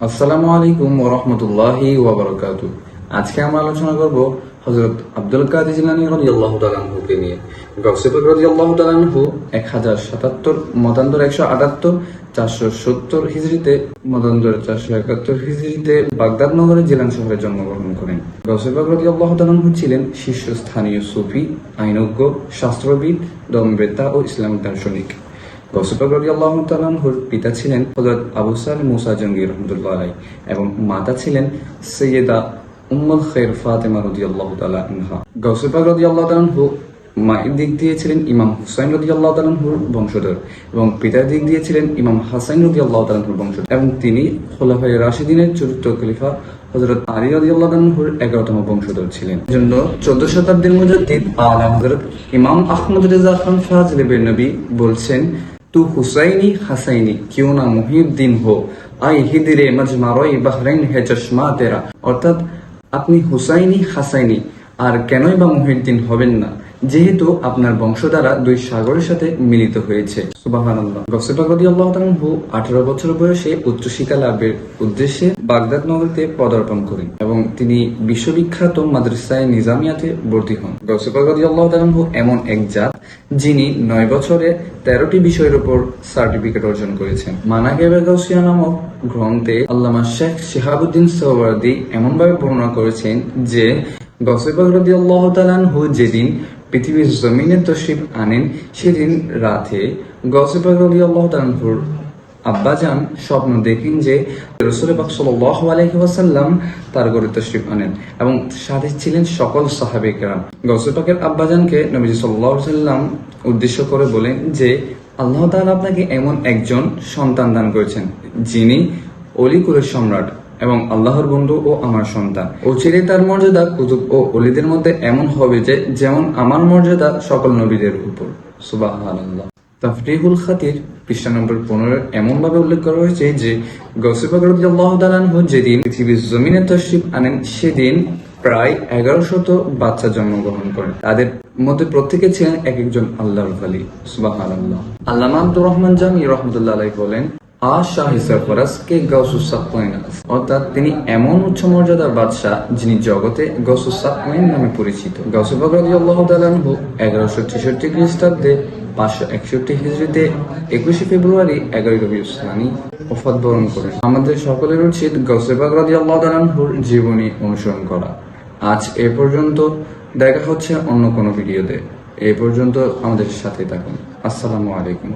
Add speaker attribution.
Speaker 1: আসসালামু আলাইকুম ওরহমতুল্লাহি ওবরাকাতু আজকে আমরা আলোচনা করব হজরত আব্দুল কাদের জিলানী রাদিয়াল্লাহু তাআলা আনহুকে নিয়ে। গসিবক রাদিয়াল্লাহু তাআলা আনহু এক হাজার সাতাত্তর, মতান্তর একশো আটাত্তর, চারশো সত্তর হিজড়িতে, মতান্তর চারশো একাত্তর হিজড়িতে বাগদাদ নগরের জিলান শহরে জন্মগ্রহণ করেন। গসিবক রাদিয়াল্লাহু তাআলা আনহু ছিলেন শীর্ষস্থানীয় সুফি, আইনজ্ঞ, শাস্ত্রবিদ, দমবেতা ও ইসলাম দার্শনিক। পিতা ছিলেন হযরত আবু সালেম মুসা জঙ্গি রহমতুল্লাহ আলাই এবং মাতা ছিলেন সৈয়দা উম্মুল খের ফাতেমা রাদিয়াল্লাহু তাআলা আনহা। গসিবক রাদিয়াল্লাহু তাআলা আনহু মায়ের দিক দিয়ে ছিলেন ইমাম হুসাইন তাআলা আনহুর বংশধর এবং পিতার দিক দিয়ে ছিলেন ইমাম হাসাইন রাদিয়াল্লাহু তাআলা আনহুর বংশধর এবং তিনি খোলাফাই রাশিদিনের চতুর্থ খলিফা হযরত আলী তাআলা আনহুর এগারোতম বংশধর ছিলেন। জন্য চোদ্দ শতাব্দীর মুজাদ্দিদ আলা হযরত ইমাম আহমদ রেজা খান ফাজিল নবী বলছেন তু হুসাইনি হাসাইনি কেউ না মহিউদ্দিন হো আই হিদিরে মজমারই বাহরাইন হে চশমা তেরা অর্থাৎ আপনি হুসাইনি, হাসাইনি আর কেনই বা মুহিউদ্দিন হবেন না? যেহেতু আপনার বংশ দ্বারা দুই সাগরের সাথে মিলিত হয়েছে। সুবহানাল্লাহ। গসিবাক রাদিয়াল্লাহু তাআলা আঠারো বছর বয়সে উচ্চশিক্ষা লাভের উদ্দেশ্যে বাগদাদ নগরীতে পদার্পণ করেন এবং তিনি বিশ্ববিখ্যাত মাদ্রাসায় নিজামিয়াতে ভর্তি হন। গসিবাক রাদিয়াল্লাহু তাআলা এমন এক জাত যিনি নয় বছরে তেরোটি বিষয়ের উপর সার্টিফিকেট অর্জন করেছেন। মানাকেবে গাউসিয়া নামক গ্রন্থে আল্লামা শেখ শিহাবুদ্দিন সোহরাদি এমনভাবে বর্ণনা করেছেন যে গসিবাক রাদিয়াল্লাহু তাআলা যেদিন পৃথিবীর জমিনে তশরিফ আনেন, সেদিন রাতে রাদিয়াল্লাহু তাআলার আব্বাজান স্বপ্ন দেখেন যে রসুল পাক সাল্লাল্লাহু তার ঘরে তশরিফ আনেন এবং সাথে ছিলেন সকল সাহাবে কেরাম। গৌসুল আব্বাজানকে নবীজি সাল্লাম উদ্দেশ্য করে বলেন যে আল্লাহ তাআলা আপনাকে এমন একজন সন্তান দান করেছেন, যিনি অলিকুলের সম্রাট। এবং আল্লাহর বন্ধু ও আমার সন্তান। অচিরে তার মর্যাদা কুতুব ও অলিদের মধ্যে এমন হবে যে, যেমন আমার মর্যাদা সকল নবীদের উপর। সুবহানাল্লাহ। তাফরিহুল খাতির, পৃষ্ঠা নম্বর পনেরো এমন ভাবে উল্লেখ করা হয়েছে যে আনহু যেদিন পৃথিবীর জমিনে তশরিফ আনেন, সেদিন প্রায় এগারো শত বাচ্চা জন্মগ্রহণ করেন। তাদের মধ্যে প্রত্যেকে ছিলেন এক একজন আল্লাহর আলী সুবহানাল্লাহ। আল্লামা আব্দুর রহমান জামি রহমতুল্লাহ আলাইহি বলেন আ শাহ সরফরাজ কে গৌসুস সাকওয়াইন অর্থাৎ তিনি এমন উচ্চ মর্যাদার বাদশাহ যিনি জগতে গৌসুস সাকওয়াইন নামে পরিচিত। গৌসুবাগ রাদিয়াল্লাহু তাআলা আনহু এগারোশো ছেষট্টি খ্রিস্টাব্দে পাঁচশো একষট্টি হিজড়িতে একুশে ফেব্রুয়ারি এগারোই রবি ইসলামী ওফাত বরণ করেন। আমাদের সকলের উচিত গৌসেবাগ রাদিয়াল্লাহু তাআলা আনহুর জীবনী অনুসরণ করা। আজ এ পর্যন্ত দেখা হচ্ছে অন্য কোনো ভিডিওতে। এ পর্যন্ত আমাদের সাথে থাকুন। আসসালামু আলাইকুম।